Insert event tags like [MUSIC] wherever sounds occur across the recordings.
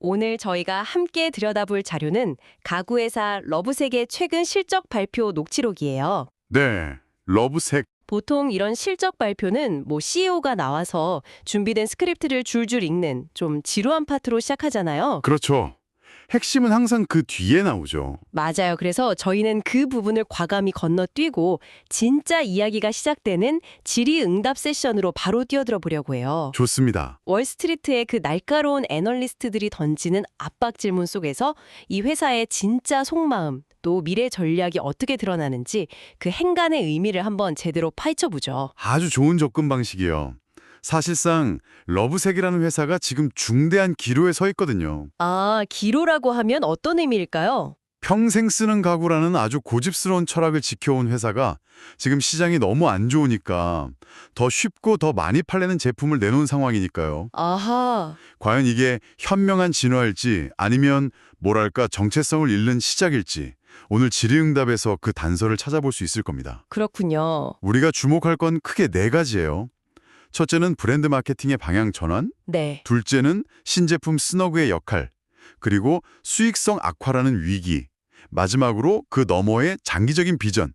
오늘 저희가 함께 들여다볼 자료는 가구회사 러브색의 최근 실적 발표 녹취록이에요. 네, 러브색. 보통 이런 실적 발표는 뭐 CEO가 나와서 준비된 스크립트를 줄줄 읽는 좀 지루한 파트로 시작하잖아요. 그렇죠. 핵심은 항상 그 뒤에 나오죠. 맞아요. 그래서 저희는 그 부분을 과감히 건너뛰고 진짜 이야기가 시작되는 질의응답 세션으로 바로 뛰어들어 보려고 해요. 좋습니다. 월스트리트의 그 날카로운 애널리스트들이 던지는 압박 질문 속에서 이 회사의 진짜 속마음, 또 미래 전략이 어떻게 드러나는지 그 행간의 의미를 한번 제대로 파헤쳐 보죠. 아주 좋은 접근 방식이요. 사실상 러브색이라는 회사가 지금 중대한 기로에 서 있거든요. 아, 기로라고 하면 어떤 의미일까요? 평생 쓰는 가구라는 아주 고집스러운 철학을 지켜온 회사가 지금 시장이 너무 안 좋으니까 더 쉽고 더 많이 팔리는 제품을 내놓은 상황이니까요. 아하, 과연 이게 현명한 진화일지 아니면 뭐랄까 정체성을 잃는 시작일지 오늘 질의응답에서 그 단서를 찾아볼 수 있을 겁니다. 그렇군요. 우리가 주목할 건 크게 네 가지예요. 첫째는 브랜드 마케팅의 방향 전환, 네. 둘째는 신제품 스너그의 역할, 그리고 수익성 악화라는 위기, 마지막으로 그 너머의 장기적인 비전.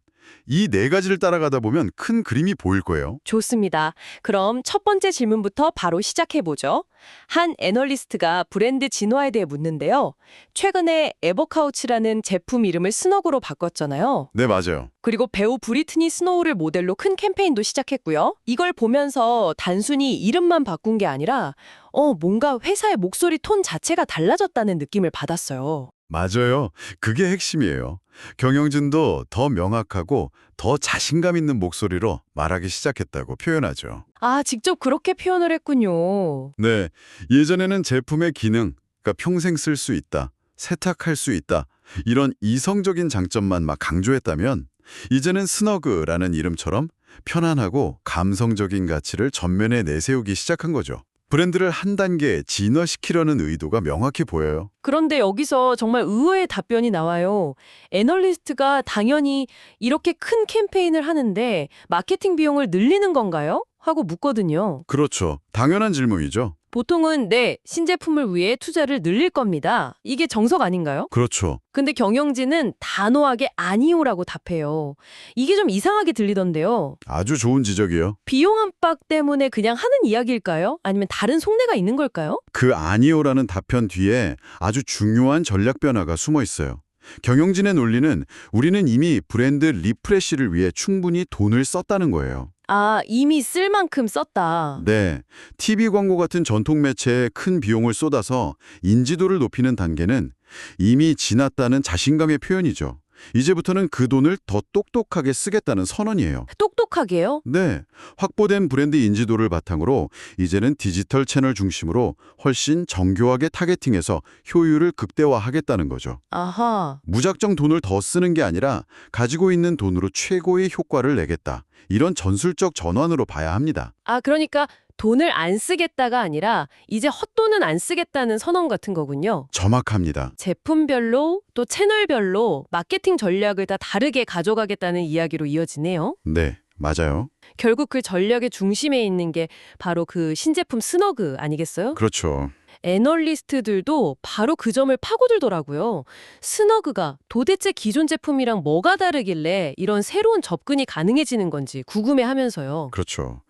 이 네 가지를 따라가다 보면 큰 그림이 보일 거예요. 좋습니다. 그럼 첫 번째 질문부터 바로 시작해 보죠. 한 애널리스트가 브랜드 진화에 대해 묻는데요. 최근에 에버카우치라는 제품 이름을 스너그로 바꿨잖아요. 네, 맞아요. 그리고 배우 브리트니 스노우를 모델로 큰 캠페인도 시작했고요. 이걸 보면서 단순히 이름만 바꾼 게 아니라 어, 뭔가 회사의 목소리 톤 자체가 달라졌다는 느낌을 받았어요. 맞아요. 그게 핵심이에요. 경영진도 더 명확하고 더 자신감 있는 목소리로 말하기 시작했다고 표현하죠. 아, 직접 그렇게 표현을 했군요. 네, 예전에는 제품의 기능, 그러니까 평생 쓸 수 있다, 세탁할 수 있다, 이런 이성적인 장점만 막 강조했다면 이제는 스너그라는 이름처럼 편안하고 감성적인 가치를 전면에 내세우기 시작한 거죠. 브랜드를 한 단계 진화시키려는 의도가 명확히 보여요. 그런데 여기서 정말 의외의 답변이 나와요. 애널리스트가 당연히 이렇게 큰 캠페인을 하는데 마케팅 비용을 늘리는 건가요? 하고 묻거든요. 그렇죠. 당연한 질문이죠. 보통은 네, 신제품을 위해 투자를 늘릴 겁니다. 이게 정석 아닌가요? 그렇죠. 근데 경영진은 단호하게 아니오라고 답해요. 이게 좀 이상하게 들리던데요. 아주 좋은 지적이요. 비용 압박 때문에 그냥 하는 이야기일까요? 아니면 다른 속내가 있는 걸까요? 그 아니오라는 답변 뒤에 아주 중요한 전략 변화가 숨어 있어요. 경영진의 논리는 우리는 이미 브랜드 리프레시를 위해 충분히 돈을 썼다는 거예요. 아, 이미 쓸 만큼 썼다. 네, TV 광고 같은 전통 매체에 큰 비용을 쏟아서 인지도를 높이는 단계는 이미 지났다는 자신감의 표현이죠. 이제부터는 그 돈을 더 똑똑하게 쓰겠다는 선언이에요. 똑똑하게요? 네, 확보된 브랜드 인지도를 바탕으로 이제는 디지털 채널 중심으로 훨씬 정교하게 타겟팅해서 효율을 극대화하겠다는 거죠. 아하. 무작정 돈을 더 쓰는 게 아니라 가지고 있는 돈으로 최고의 효과를 내겠다. 이런 전술적 전환으로 봐야 합니다. 아, 그러니까 돈을 안 쓰겠다가 아니라 이제 헛돈은 안 쓰겠다는 선언 같은 거군요. 정확합니다. 제품별로 또 채널별로 마케팅 전략을 다 다르게 가져가겠다는 이야기로 이어지네요. 네, 맞아요. 결국 그 전략의 중심에 있는 게 바로 그 신제품 스너그 아니겠어요? 그렇죠. 애널리스트들도 바로 그 점을 파고들더라고요. 스너그가 도대체 기존 제품이랑 뭐가 다르길래 이런 새로운 접근이 가능해지는 건지 궁금해하면서요. 그렇죠.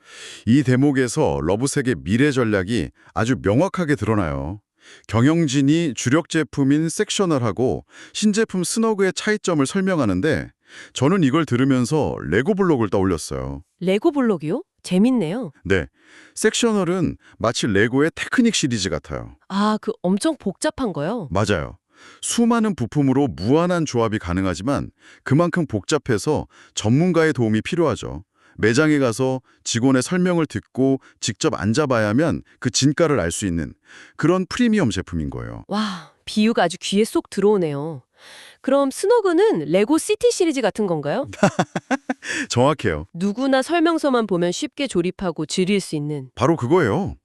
이 대목에서 러브색의 미래 전략이 아주 명확하게 드러나요. 경영진이 주력 제품인 섹셔널하고 신제품 스너그의 차이점을 설명하는데 저는 이걸 들으면서 레고 블록을 떠올렸어요. 레고 블록이요? 재밌네요. 네, 섹셔널은 마치 레고의 테크닉 시리즈 같아요. 아, 그 엄청 복잡한 거요? 맞아요. 수많은 부품으로 무한한 조합이 가능하지만 그만큼 복잡해서 전문가의 도움이 필요하죠. 매장에 가서 직원의 설명을 듣고 직접 앉아봐야만 그 진가를 알 수 있는 그런 프리미엄 제품인 거예요. 와, 비유가 아주 귀에 쏙 들어오네요. 그럼 스노그는 레고 시티 시리즈 같은 건가요? [LAUGHS] 정확해요. 누구나 설명서만 보면 쉽게 조립하고 즐길 수 있는. 바로 그거예요.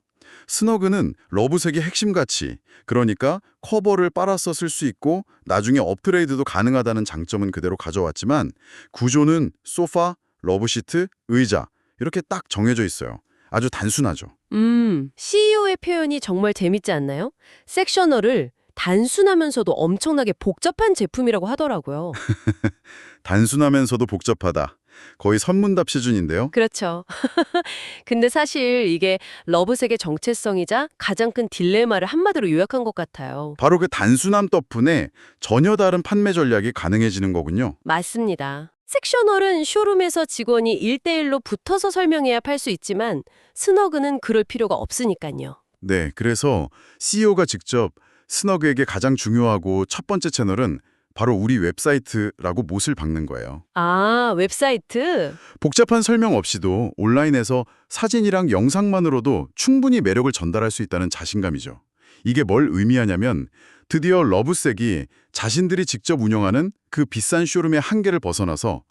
스너그는 러브색의 핵심 가치, 그러니까 커버를 빨아서 쓸 수 있고 나중에 업그레이드도 가능하다는 장점은 그대로 가져왔지만 구조는 소파, 러브시트, 의자 이렇게 딱 정해져 있어요. 아주 단순하죠. 음, CEO의 표현이 정말 재밌지 않나요? 섹셔널을 단순하면서도 엄청나게 복잡한 제품이라고 하더라고요. [LAUGHS] 단순하면서도 복잡하다. 거의 선문답 수준인데요. 그렇죠. [LAUGHS] 근데 사실 이게 러브색의 정체성이자 가장 큰 딜레마를 한마디로 요약한 것 같아요. 바로 그 단순함 덕분에 전혀 다른 판매 전략이 가능해지는 거군요. 맞습니다. 섹셔널은 쇼룸에서 직원이 1대1로 붙어서 설명해야 팔 수 있지만 스너그는 그럴 필요가 없으니까요. 네, 그래서 CEO가 직접 스너그에게 가장 중요하고 첫 번째 채널은 바로 우리 웹사이트라고 못을 박는 거예요. 아, 웹사이트? 복잡한 설명 없이도 온라인에서 사진이랑 영상만으로도 충분히 매력을 전달할 수 있다는 자신감이죠. 이게 뭘 의미하냐면 드디어 러브색이 자신들이 직접 운영하는 그 비싼 쇼룸의 한계를 벗어나서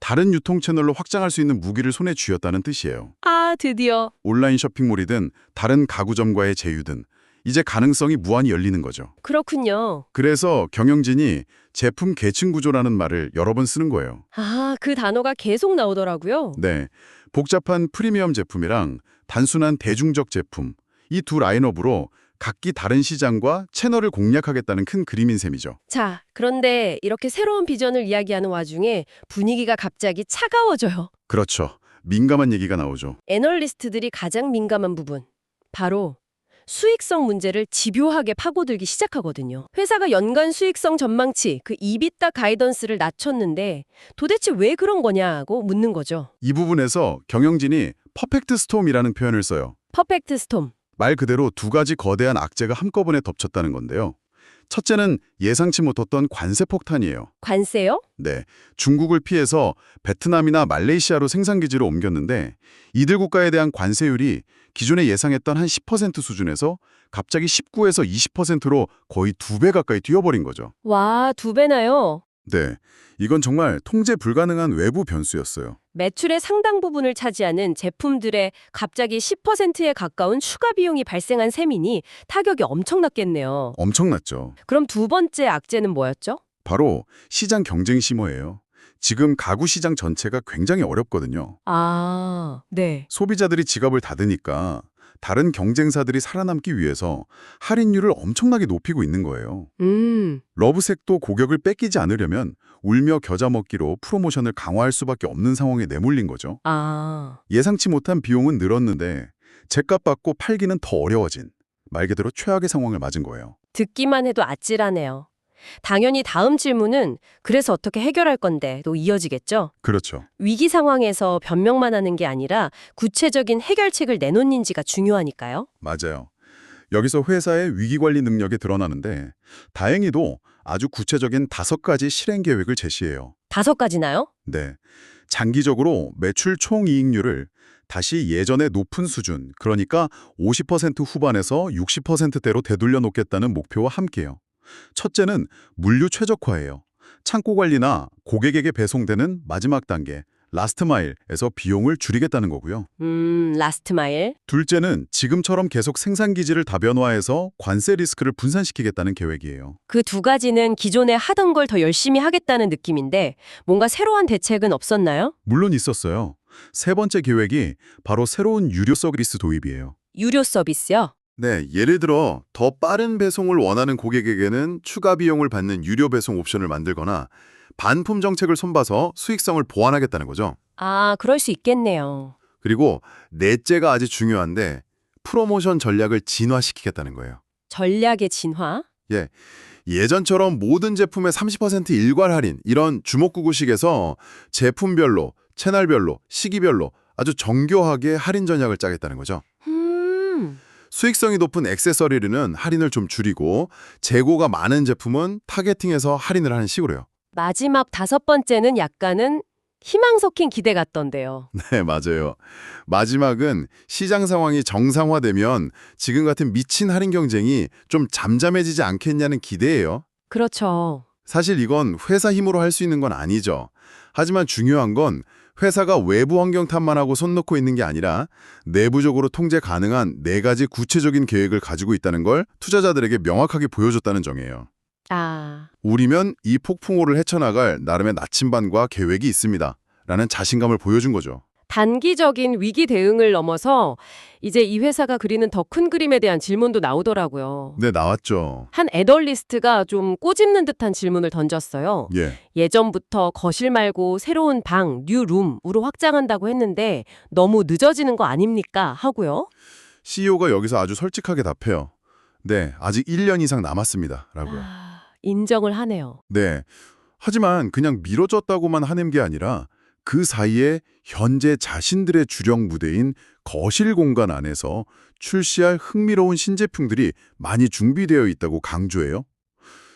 다른 유통 채널로 확장할 수 있는 무기를 손에 쥐었다는 뜻이에요. 아, 드디어. 온라인 쇼핑몰이든 다른 가구점과의 제휴든 이제 가능성이 무한히 열리는 거죠. 그렇군요. 그래서 경영진이 제품 계층 구조라는 말을 여러 번 쓰는 거예요. 아, 그 단어가 계속 나오더라고요. 네, 복잡한 프리미엄 제품이랑 단순한 대중적 제품 이 두 라인업으로 각기 다른 시장과 채널을 공략하겠다는 큰 그림인 셈이죠. 자, 그런데 이렇게 새로운 비전을 이야기하는 와중에 분위기가 갑자기 차가워져요. 그렇죠. 민감한 얘기가 나오죠. 애널리스트들이 가장 민감한 부분. 바로 수익성 문제를 집요하게 파고들기 시작하거든요. 회사가 연간 수익성 전망치, 그 이비타 가이던스를 낮췄는데 도대체 왜 그런 거냐고 묻는 거죠. 이 부분에서 경영진이 퍼펙트 스톰이라는 표현을 써요. 퍼펙트 스톰. 말 그대로 두 가지 거대한 악재가 한꺼번에 덮쳤다는 건데요. 첫째는 예상치 못했던 관세 폭탄이에요. 관세요? 네, 중국을 피해서 베트남이나 말레이시아로 생산기지를 옮겼는데 이들 국가에 대한 관세율이 기존에 예상했던 한 10% 수준에서 갑자기 19에서 20%로 거의 두 배 가까이 뛰어버린 거죠. 와, 두 배나요? 네, 이건 정말 통제 불가능한 외부 변수였어요. 매출의 상당 부분을 차지하는 제품들의 갑자기 10%에 가까운 추가 비용이 발생한 셈이니 타격이 엄청났겠네요. 엄청났죠. 그럼 두 번째 악재는 뭐였죠? 바로 시장 경쟁 심화예요. 지금 가구 시장 전체가 굉장히 어렵거든요. 아, 네. 소비자들이 지갑을 닫으니까 다른 경쟁사들이 살아남기 위해서 할인율을 엄청나게 높이고 있는 거예요. 음, 러브색도 고객을 뺏기지 않으려면 울며 겨자 먹기로 프로모션을 강화할 수밖에 없는 상황에 내몰린 거죠. 아, 예상치 못한 비용은 늘었는데 제값 받고 팔기는 더 어려워진 말 그대로 최악의 상황을 맞은 거예요. 듣기만 해도 아찔하네요. 당연히 다음 질문은 그래서 어떻게 해결할 건데 또 이어지겠죠? 그렇죠. 위기 상황에서 변명만 하는 게 아니라 구체적인 해결책을 내놓는지가 중요하니까요. 맞아요. 여기서 회사의 위기관리 능력이 드러나는데 다행히도 아주 구체적인 다섯 가지 실행 계획을 제시해요. 다섯 가지나요? 네. 장기적으로 매출 총이익률을 다시 예전의 높은 수준, 그러니까 50% 후반에서 60%대로 되돌려 놓겠다는 목표와 함께요. 첫째는 물류 최적화예요. 창고 관리나 고객에게 배송되는 마지막 단계, 라스트 마일에서 비용을 줄이겠다는 거고요. 음, 라스트 마일. 둘째는 지금처럼 계속 생산기지를 다변화해서 관세 리스크를 분산시키겠다는 계획이에요. 그 두 가지는 기존에 하던 걸 더 열심히 하겠다는 느낌인데 뭔가 새로운 대책은 없었나요? 물론 있었어요. 세 번째 계획이 바로 새로운 유료 서비스 도입이에요. 유료 서비스요? 네, 예를 들어 더 빠른 배송을 원하는 고객에게는 추가 비용을 받는 유료 배송 옵션을 만들거나 반품 정책을 손봐서 수익성을 보완하겠다는 거죠. 아, 그럴 수 있겠네요. 그리고 넷째가 아주 중요한데 프로모션 전략을 진화시키겠다는 거예요. 전략의 진화? 예전처럼 모든 제품의 30% 일괄 할인 이런 주먹구구식에서 제품별로, 채널별로, 시기별로 아주 정교하게 할인 전략을 짜겠다는 거죠. 음, 수익성이 높은 액세서리는 할인을 좀 줄이고 재고가 많은 제품은 타겟팅해서 할인을 하는 식으로요. 마지막 다섯 번째는 약간은 희망 섞인 기대 같던데요. [LAUGHS] 네, 맞아요. 마지막은 시장 상황이 정상화되면 지금 같은 미친 할인 경쟁이 좀 잠잠해지지 않겠냐는 기대예요. 그렇죠. 사실 이건 회사 힘으로 할 수 있는 건 아니죠. 하지만 중요한 건 회사가 외부 환경 탓만하고 손 놓고 있는 게 아니라 내부적으로 통제 가능한 네 가지 구체적인 계획을 가지고 있다는 걸 투자자들에게 명확하게 보여줬다는 점이에요. 아, 우리면 이 폭풍호를 헤쳐나갈 나름의 나침반과 계획이 있습니다. 라는 자신감을 보여준 거죠. 단기적인 위기 대응을 넘어서 이제 이 회사가 그리는 더 큰 그림에 대한 질문도 나오더라고요. 네, 나왔죠. 한 애널리스트가 좀 꼬집는 듯한 질문을 던졌어요. 예. 예전부터 거실 말고 새로운 방, 뉴룸으로 확장한다고 했는데 너무 늦어지는 거 아닙니까? 하고요. CEO가 여기서 아주 솔직하게 답해요. 네, 아직 1년 이상 남았습니다. 라고요. 아, 인정을 하네요. 네. 하지만 그냥 미뤄졌다고만 하는 게 아니라 그 사이에 현재 자신들의 주력 무대인 거실 공간 안에서 출시할 흥미로운 신제품들이 많이 준비되어 있다고 강조해요.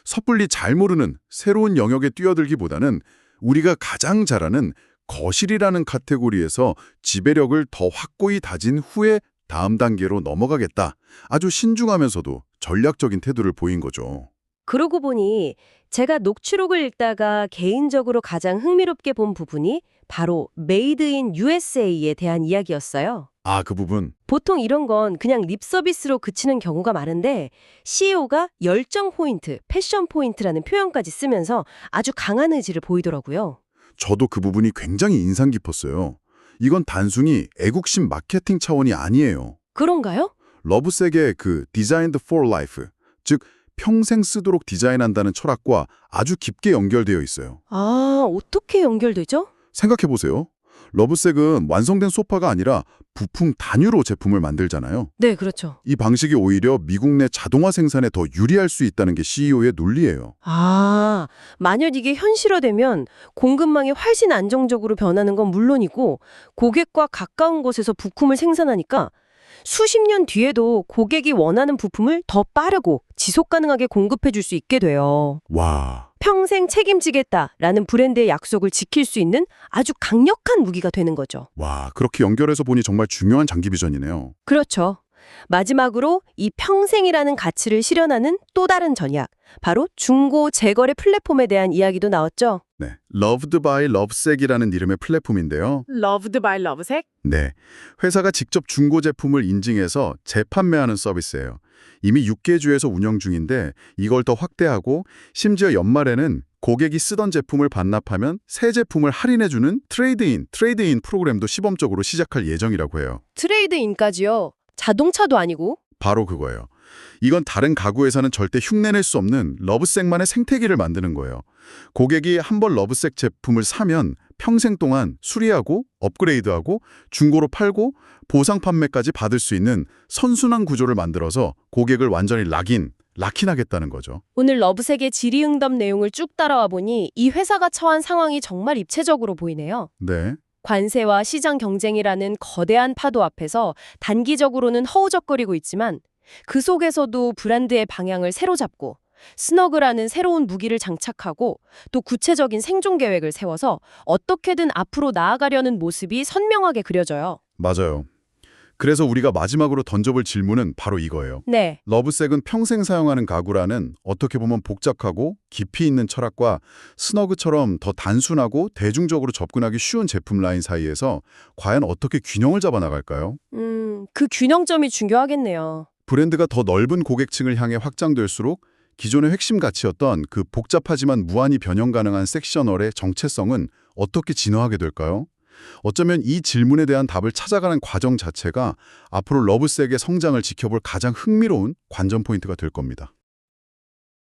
섣불리 잘 모르는 새로운 영역에 뛰어들기보다는 우리가 가장 잘하는 거실이라는 카테고리에서 지배력을 더 확고히 다진 후에 다음 단계로 넘어가겠다. 아주 신중하면서도 전략적인 태도를 보인 거죠. 그러고 보니 제가 녹취록을 읽다가 개인적으로 가장 흥미롭게 본 부분이 바로 메이드 인 USA에 대한 이야기였어요. 아, 그 부분. 보통 이런 건 그냥 립 서비스로 그치는 경우가 많은데 CEO가 열정 포인트, 패션 포인트라는 표현까지 쓰면서 아주 강한 의지를 보이더라고요. 저도 그 부분이 굉장히 인상 깊었어요. 이건 단순히 애국심 마케팅 차원이 아니에요. 그런가요? 러브색의 그 Designed for Life, 즉 평생 쓰도록 디자인한다는 철학과 아주 깊게 연결되어 있어요. 아, 어떻게 연결되죠? 생각해보세요. 러브색은 완성된 소파가 아니라 부품 단위로 제품을 만들잖아요. 네, 그렇죠. 이 방식이 오히려 미국 내 자동화 생산에 더 유리할 수 있다는 게 CEO의 논리예요. 아, 만약 이게 현실화되면 공급망이 훨씬 안정적으로 변하는 건 물론이고 고객과 가까운 곳에서 부품을 생산하니까 수십 년 뒤에도 고객이 원하는 부품을 더 빠르고 지속 가능하게 공급해 줄 수 있게 돼요. 와, 평생 책임지겠다라는 브랜드의 약속을 지킬 수 있는 아주 강력한 무기가 되는 거죠. 와, 그렇게 연결해서 보니 정말 중요한 장기 비전이네요. 그렇죠. 마지막으로 이 평생이라는 가치를 실현하는 또 다른 전략, 바로 중고 재거래 플랫폼에 대한 이야기도 나왔죠. 네, Loved by Lovesick이라는 이름의 플랫폼인데요. Loved by Love색? 네, 회사가 직접 중고 제품을 인증해서 재판매하는 서비스예요. 이미 6개 주에서 운영 중인데 이걸 더 확대하고 심지어 연말에는 고객이 쓰던 제품을 반납하면 새 제품을 할인해주는 트레이드인, 트레이드인 프로그램도 시범적으로 시작할 예정이라고 해요. 트레이드인까지요. 자동차도 아니고. 바로 그거예요. 이건 다른 가구 회사는 절대 흉내낼 수 없는 러브색만의 생태계를 만드는 거예요. 고객이 한 번 러브색 제품을 사면 평생 동안 수리하고 업그레이드하고 중고로 팔고 보상 판매까지 받을 수 있는 선순환 구조를 만들어서 고객을 완전히 락인, 락인하겠다는 거죠. 오늘 러브색의 질의응답 내용을 쭉 따라와 보니 이 회사가 처한 상황이 정말 입체적으로 보이네요. 네. 관세와 시장 경쟁이라는 거대한 파도 앞에서 단기적으로는 허우적거리고 있지만 그 속에서도 브랜드의 방향을 새로 잡고 스너그라는 새로운 무기를 장착하고 또 구체적인 생존 계획을 세워서 어떻게든 앞으로 나아가려는 모습이 선명하게 그려져요. 맞아요. 그래서 우리가 마지막으로 던져볼 질문은 바로 이거예요. 네. 러브색은 평생 사용하는 가구라는 어떻게 보면 복잡하고 깊이 있는 철학과 스너그처럼 더 단순하고 대중적으로 접근하기 쉬운 제품 라인 사이에서 과연 어떻게 균형을 잡아 나갈까요? 음, 그 균형점이 중요하겠네요. 브랜드가 더 넓은 고객층을 향해 확장될수록 기존의 핵심 가치였던 그 복잡하지만 무한히 변형 가능한 섹셔널의 정체성은 어떻게 진화하게 될까요? 어쩌면 이 질문에 대한 답을 찾아가는 과정 자체가 앞으로 러브색의 성장을 지켜볼 가장 흥미로운 관전 포인트가 될 겁니다.